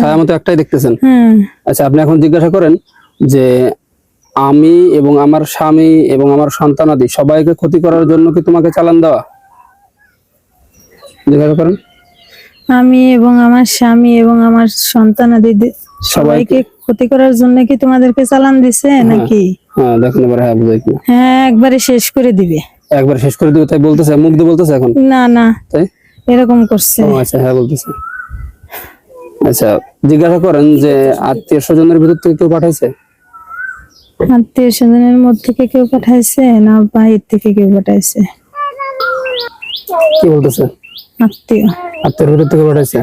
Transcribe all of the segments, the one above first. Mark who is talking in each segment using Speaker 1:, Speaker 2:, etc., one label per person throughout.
Speaker 1: ছায়া মতো একটাই দেখতেছেন। আচ্ছা আপনি এখন জিজ্ঞাসা করেন যে আমি এবং আমার স্বামী এবং আমার সন্তানাদি সবাইকে ক্ষতি করার জন্য কি তোমাকে চালান দেওয়া? জিজ্ঞাসা করেন।
Speaker 2: আমি এবং আমার স্বামী এবং আমার সন্তান সন্তানাদি সবাইকে। ক্ষতি করার জন্য কি তোমাদেরকে চালান দিছে নাকি?
Speaker 1: হ্যাঁ দেখেন এবার হ্যাঁ বুঝাই কিনা।
Speaker 2: হ্যাঁ একবারে শেষ করে দিবে।
Speaker 1: একবার শেষ করে দিবে তাই বলতেছে মুখ দিয়ে বলতেছে এখন?
Speaker 2: না না।
Speaker 1: তাই?
Speaker 2: এরকম করছে।
Speaker 1: আচ্ছা হ্যাঁ বলতেছে। আচ্ছা জিজ্ঞাসা করেন যে আত্মীয় স্বজনের ভিতর থেকে কেউ পাঠাইছে?
Speaker 2: আত্মীয় স্বজনের মধ্যে থেকে কেউ পাঠাইছে না বাহির থেকে কেউ পাঠাইছে?
Speaker 1: কি বলতেছে?
Speaker 2: আত্মীয়।
Speaker 1: আত্মীয়ের ভিতর থেকে পাঠাইছে?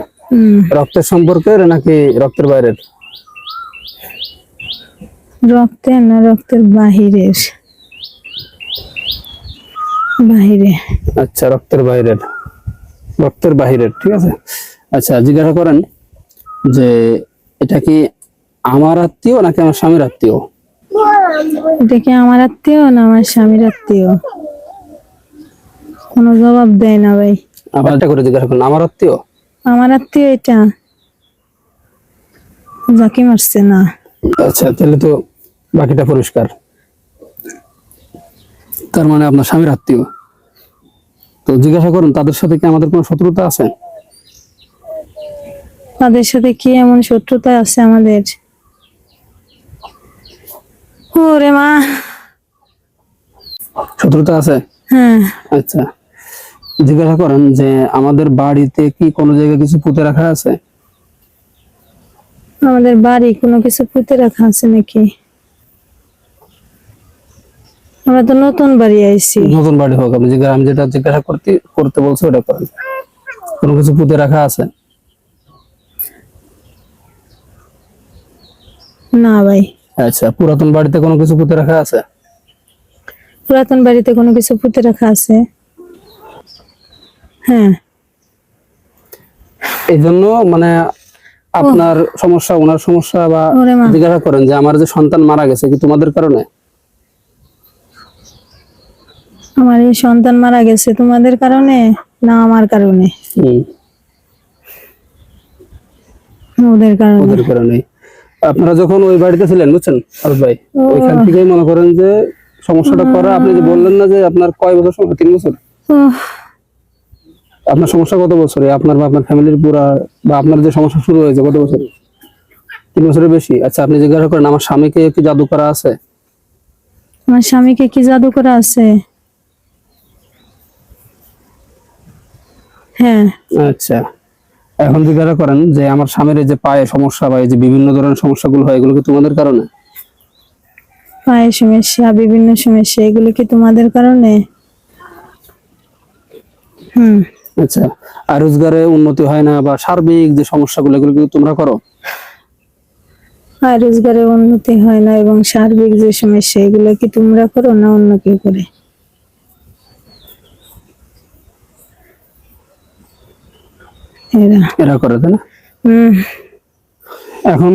Speaker 1: রক্তের সম্পর্কের নাকি রক্তের বাইরের?
Speaker 2: রক্তের না রক্তের বাহিরের। বাহিরে।
Speaker 1: আচ্ছা রক্তের বাইরের। রক্তের বাহিরের ঠিক আছে? আচ্ছা জিজ্ঞাসা করেন যে এটা কি আমার আত্মীয় নাকি আমার স্বামীর আত্মীয়?
Speaker 2: এটা কি আমার আত্মীয় না আমার স্বামীর আত্মীয়? কোনো জবাব দেয় না ভাই।
Speaker 1: আবার এটা করে জিজ্ঞাসা করেন আমার আত্মীয়?
Speaker 2: আমার আত্মীয় এটা। যাকে মারছে না।
Speaker 1: আচ্ছা তাহলে তো বাকিটা পরিষ্কার। তার মানে আপনার স্বামীর আত্মীয়। তো জিজ্ঞাসা করুন তাদের সাথে কি আমাদের কোনো শত্রুতা আছে?
Speaker 2: তাদের সাথে কি এমন শত্রুতা আছে আমাদের? ওরে মা।
Speaker 1: শত্রুতা আছে?
Speaker 2: হ্যাঁ।
Speaker 1: আচ্ছা। জিজ্ঞাসা করেন যে আমাদের বাড়িতে কি কোনো জায়গায় কিছু পুঁতে রাখা আছে?
Speaker 2: আমাদের বাড়ি কোনো কিছু পুঁতে রাখা আছে নাকি? আমরা তো নতুন বাড়ি আইছি।
Speaker 1: নতুন বাড়ি হোক আপনি জিজ্ঞাসা আমি যেটা জিজ্ঞাসা করতে করতে বলছি ওটা করেন। কোনো কিছু পুঁতে রাখা আছে?
Speaker 2: না ভাই।
Speaker 1: আচ্ছা পুরাতন বাড়িতে কোনো কিছু পুঁতে রাখা আছে?
Speaker 2: পুরাতন বাড়িতে কোনো কিছু পুঁতে রাখা আছে। হ্যাঁ।
Speaker 1: এই জন্য মানে আপনার সমস্যা ওনার সমস্যা বা জিজ্ঞাসা করেন যে আমার যে সন্তান মারা গেছে কি তোমাদের কারণে?
Speaker 2: আমার এই সন্তান মারা গেছে তোমাদের কারণে না আমার কারণে?
Speaker 1: হুম,
Speaker 2: ওদের কারণে।
Speaker 1: ওদের কারণে। আপনারা যখন ওই বাড়িতে ছিলেন বুঝছেন? আরব ভাই ওইখান থেকেই মনে করেন যে সমস্যাটা করা আপনি যে বললেন না যে আপনার কয় বছর সময় তিন বছর? আপনার সমস্যা কত বছরে? আপনার বা আপনার ফ্যামিলির পুরা বা আপনার যে সমস্যা শুরু হয়েছে কত বছর? তিন বছরের বেশি। আচ্ছা আপনি জিজ্ঞাসা করেন আমার স্বামীকে কি জাদু করা আছে?
Speaker 2: আমার স্বামীকে কি জাদু করা আছে? হ্যাঁ।
Speaker 1: আচ্ছা। এখন জিজ্ঞাসা করেন যে আমার স্বামীর যে পায়ে সমস্যা বা এই যে বিভিন্ন ধরনের সমস্যাগুলো হয় এগুলো কি তোমাদের কারণে?
Speaker 2: পায়ের সমস্যা বিভিন্ন সমস্যা এগুলো কি তোমাদের কারণে? হুম।
Speaker 1: আচ্ছা আর রোজগারে উন্নতি হয় না বা সার্বিক যে সমস্যাগুলো এগুলো কি তোমরা করো?
Speaker 2: আর রোজগারে উন্নতি হয় না এবং সার্বিক যে সমস্যা এগুলো কি তোমরা করো না অন্য কেউ করে? এরা।
Speaker 1: করে তাই না? এখন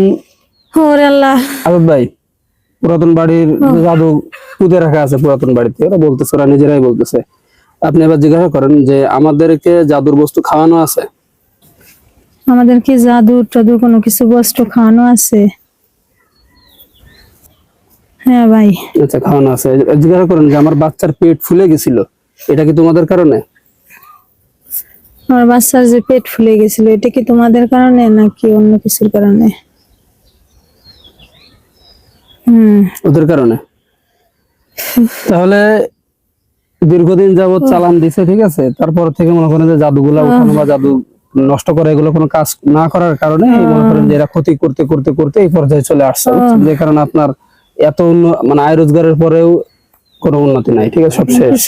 Speaker 2: ওরে আল্লাহ।
Speaker 1: আবেদ ভাই পুরাতন বাড়ির জাদু পুঁতে রাখা আছে পুরাতন বাড়িতে ওরা বলতেছে ওরা নিজেরাই বলতেছে। আপনি এবার জিজ্ঞাসা করেন যে আমাদেরকে জাদুর বস্তু খাওয়ানো আছে?
Speaker 2: আমাদের কি জাদু টাদু কোনো কিছু বস্তু খাওয়ানো আছে? হ্যাঁ ভাই।
Speaker 1: আচ্ছা খাওয়ানো আছে। জিজ্ঞাসা করেন যে আমার বাচ্চার পেট ফুলে গেছিল এটা কি তোমাদের কারণে?
Speaker 2: আমার বাচ্চার যে পেট ফুলে গেছিল এটা কি তোমাদের কারণে নাকি অন্য কিছুর কারণে? হুম।
Speaker 1: ওদের কারণে। তাহলে দীর্ঘদিন যাবত চালান দিছে ঠিক আছে? তারপর থেকে মনে করেন যে জাদুগুলা উঠানো বা জাদু নষ্ট করা এগুলো কোনো কাজ না করার কারণে মনে করেন যে এরা ক্ষতি করতে করতে করতে এই পর্যায়ে চলে আসছে। যে কারণে আপনার এত মানে আয় রোজগারের পরেও কোনো উন্নতি নাই ঠিক আছে? সব শেষ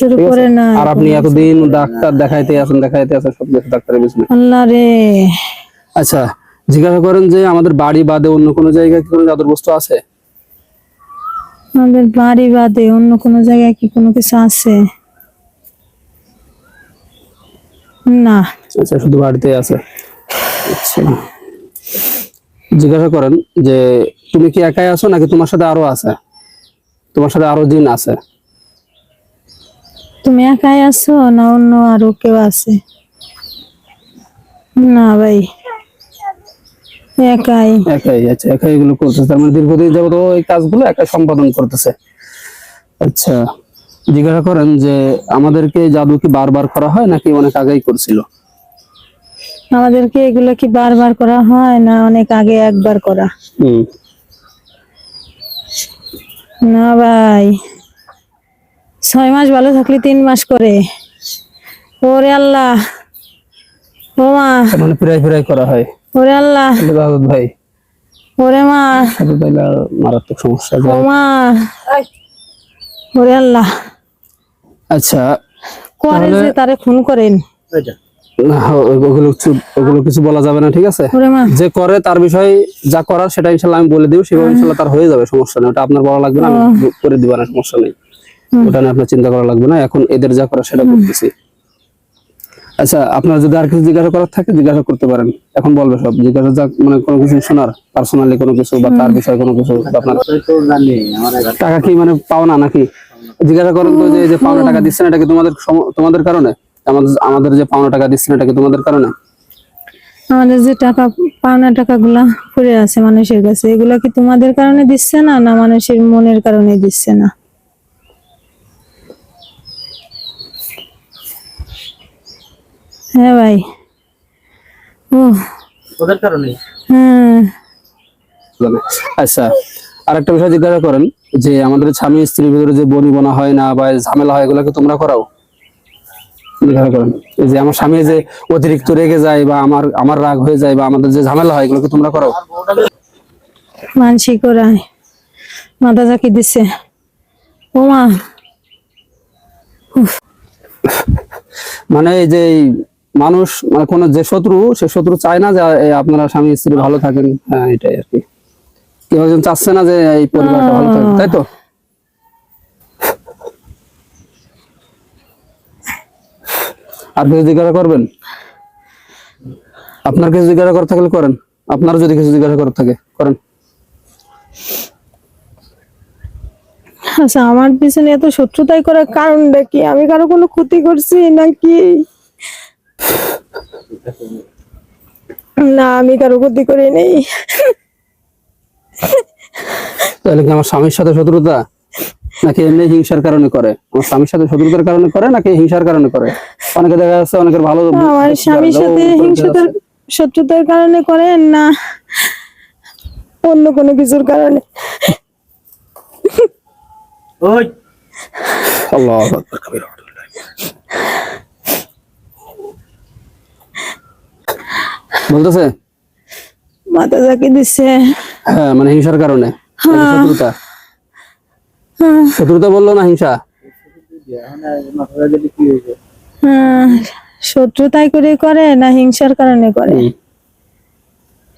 Speaker 1: আর আপনি এতদিন ডাক্তার দেখাইতে আছেন দেখাইতে আছেন সব কিছু ডাক্তারের বিজনেস
Speaker 2: আল্লাহ রে।
Speaker 1: আচ্ছা জিজ্ঞাসা করেন যে আমাদের বাড়ি বাদে অন্য কোনো জায়গায় কি কোনো জাদুর বস্তু আছে?
Speaker 2: আমাদের বাড়ি বাদে অন্য কোনো জায়গায় কি কোনো কিছু আছে? না।
Speaker 1: আচ্ছা শুধু বাড়িতে আছে। আচ্ছা। জিজ্ঞাসা করেন যে তুমি কি একাই আছো নাকি তোমার সাথে আরও আছে? তোমার সাথে আরও জিন আছে।
Speaker 2: তুমি একাই আছো না অন্য আরও কেউ আছে? না ভাই একাই।
Speaker 1: একাই আচ্ছা একাই এগুলো করতেছে। তার মানে দীর্ঘদিন যাবত ও এই কাজগুলো একাই সম্পাদন করতেছে। আচ্ছা জিজ্ঞাসা করেন যে আমাদেরকে জাদু কি বারবার করা হয় নাকি অনেক আগেই করছিল?
Speaker 2: আমাদেরকে এগুলো কি বারবার করা হয় না অনেক আগে একবার করা?
Speaker 1: হুম।
Speaker 2: না ভাই। ছয় মাস ভালো থাকলে তিন মাস করে। ওরে আল্লাহ। ও মা।
Speaker 1: মানে প্রায় প্রায় করা হয়।
Speaker 2: ওরে আল্লাহ।
Speaker 1: ভাই।
Speaker 2: ওরে মা।
Speaker 1: মারাত্মক সমস্যা
Speaker 2: ও মা। ওরে আল্লাহ।
Speaker 1: আচ্ছা
Speaker 2: করে যে তারে খুন করেন।
Speaker 1: না, ওগুলো কিছু ওগুলো কিছু বলা যাবে না ঠিক আছে? যে করে তার বিষয়ে যা করার সেটা ইনশাল্লাহ আমি বলে দিব সেভাবে ইনশাল্লাহ তার হয়ে যাবে সমস্যা নেই। ওটা আপনার বলা লাগবে না আমি করে দিব না সমস্যা নেই। ওটা নিয়ে আপনার চিন্তা করা লাগবে না। এখন এদের যা করা সেটা করতেছি। আচ্ছা আপনার যদি আর কিছু জিজ্ঞাসা করার থাকে জিজ্ঞাসা করতে পারেন। এখন বলবে সব। জিজ্ঞাসা যা মানে কোনো কিছু শোনার পার্সোনালি কোনো কিছু বা তার বিষয়ে কোনো কিছু আপনার টাকা কি মানে পাওনা নাকি? জিজ্ঞাসা করেন তো যে পাওনা টাকা দিচ্ছেন এটা কি তোমাদের তোমাদের কারণে? আমাদের আমাদের যে পাওনা টাকা দিচ্ছেন এটা কি তোমাদের কারণে?
Speaker 2: আমাদের যে টাকা পাওনা টাকাগুলা পড়ে আছে মানুষের কাছে এগুলা কি তোমাদের কারণে দিচ্ছে না না মানুষের মনের কারণে দিচ্ছে না? হ্যাঁ ভাই। ও
Speaker 3: ওদের কারণে?
Speaker 2: হ্যাঁ।
Speaker 1: আচ্ছা আরেকটা বিষয় জিজ্ঞাসা করেন যে আমাদের স্বামী স্ত্রীর ভিতরে যে বনি বনা হয় না বা ঝামেলা হয় এগুলোকে তোমরা করাও? জিজ্ঞাসা করেন। যে আমার স্বামী যে অতিরিক্ত রেগে যায় বা আমার আমার রাগ হয়ে যায় বা আমাদের যে ঝামেলা হয় এগুলোকে তোমরা করাও?
Speaker 2: মানসিক ওরাই মাথা চাকি দিচ্ছে ও মা
Speaker 1: মানে এই যে মানুষ মানে কোন যে শত্রু, সে শত্রু চায় না যে আপনারা স্বামী, স্ত্রী ভালো থাকেন। হ্যাঁ এটাই আর কি। কেউ একজন চাচ্ছে না যে, এই পরিবারটা ভালো থাকে তাই তো? আর কিছু জিজ্ঞাসা করবেন? আপনার কিছু জিজ্ঞাসা করার থাকলে করেন। আপনার যদি কিছু জিজ্ঞাসা করার থাকে, করেন।
Speaker 2: আচ্ছা আমার পিছনে এত শত্রুতাই করার কারণটা কি? আমি কারও কোনো ক্ষতি করছি নাকি? না আমি কারও ক্ষতি করি নেই।
Speaker 1: তাহলে কি আমার স্বামীর সাথে শত্রুতা? নাকি এমনি হিংসার কারণে করে? আমার স্বামীর সাথে শত্রুতার কারণে করে নাকি হিংসার কারণে করে? অনেকে দেখা যাচ্ছে অনেকের ভালো
Speaker 2: আমার স্বামীর সাথে হিংসতার শত্রুতার কারণে করেন না অন্য কোনো কিছুর কারণে।
Speaker 3: ওই।
Speaker 1: আল্লাহ আকবার বলতেছে?
Speaker 2: মাথা চাকি দিচ্ছে
Speaker 1: হ্যাঁ মানে হিংসার কারণে। শত্রুতা? শত্রুতা বলল না হিংসা?
Speaker 2: হ্যাঁ, শত্রুতাই করে করে না হিংসার কারণে করে?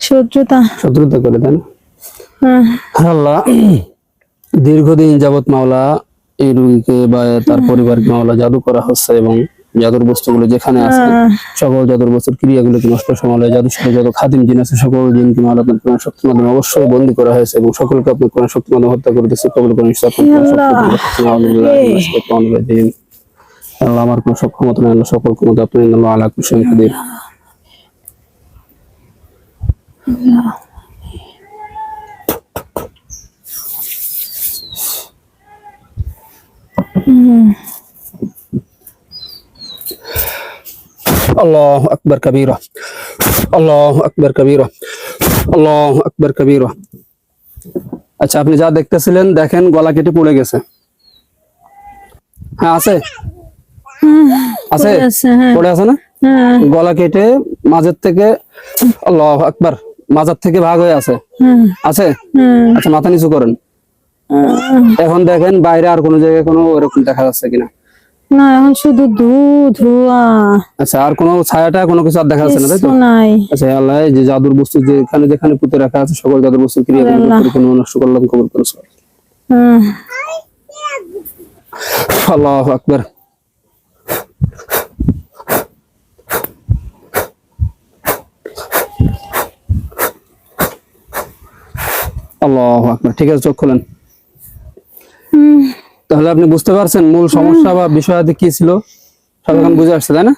Speaker 2: শত্রুতা।
Speaker 1: শত্রুতা করে তাই না?
Speaker 2: হ্যাঁ।
Speaker 1: আল্লাহ দীর্ঘদিন যাবত মাওলা এই রোগীকে বা তার পরিবারকে মাওলা জাদু করা হচ্ছে এবং জাদুর বস্তুগুলো যেখানে আছে
Speaker 2: হ্যাঁ।
Speaker 1: সকল জাদুর বস্তুর ক্রিয়াগুলোকে নষ্ট সমালয় জাদুর সাথে যত খাদিম জিন আছে সকল জিনকে মাওলা আপনার কোরআন শক্তি মাধ্যমে অবশ্যই বন্দী করা হয়েছে এবং সকলকে আপনি কোরআন শক্তির মাধ্যমে হত্যা করতেছে কবল করেন আপনার শক্তি আল্লাহ আমার কোনো সক্ষমতা নেই আল্লাহ সকল ক্ষমতা আপনি আল্লাহ আলা কুল্লি শাইইন কাদির। আল্লাহ আকবার কবিরা আল্লাহ আকবার কবিরা আল্লাহ আকবার কবিরা আচ্ছা আপনি যা দেখতেছিলেন দেখেন গলা কেটে পড়ে গেছে। হ্যাঁ আছে? আছে?
Speaker 2: পড়ে আছে, হ্যাঁ।
Speaker 1: না?
Speaker 2: হ্যাঁ।
Speaker 1: গলা কেটে মাঝের থেকে আল্লাহ আকবার মাজার থেকে ভাগ হয়ে আছে। আছে? আচ্ছা মাথা নিচু করেন। এখন দেখেন বাইরে আর কোনো জায়গায় কোনো ওরকম দেখা যাচ্ছে কিনা।
Speaker 2: না এখন শুধু ধু ধোয়া
Speaker 1: আচ্ছা আর কোনো ছায়াটা কোনো কিছু আর দেখা যাচ্ছে না তাই তো?
Speaker 2: নাই।
Speaker 1: আচ্ছা আল্লাহ যে জাদুর বস্তু যেখানে যেখানে পুঁতে রাখা আছে সকল জাদুর বস্তু ক্রিয়া। পরিপূর্ণ নষ্ট করলাম কবর করো আল্লাহ আকবার। আল্লাহ আকবার ঠিক আছে চোখ খোলেন। তাহলে আপনি বুঝতে পারছেন মূল সমস্যা বা বিষয়াদি কি ছিল সব এখন বুঝে আসছে, তাই না।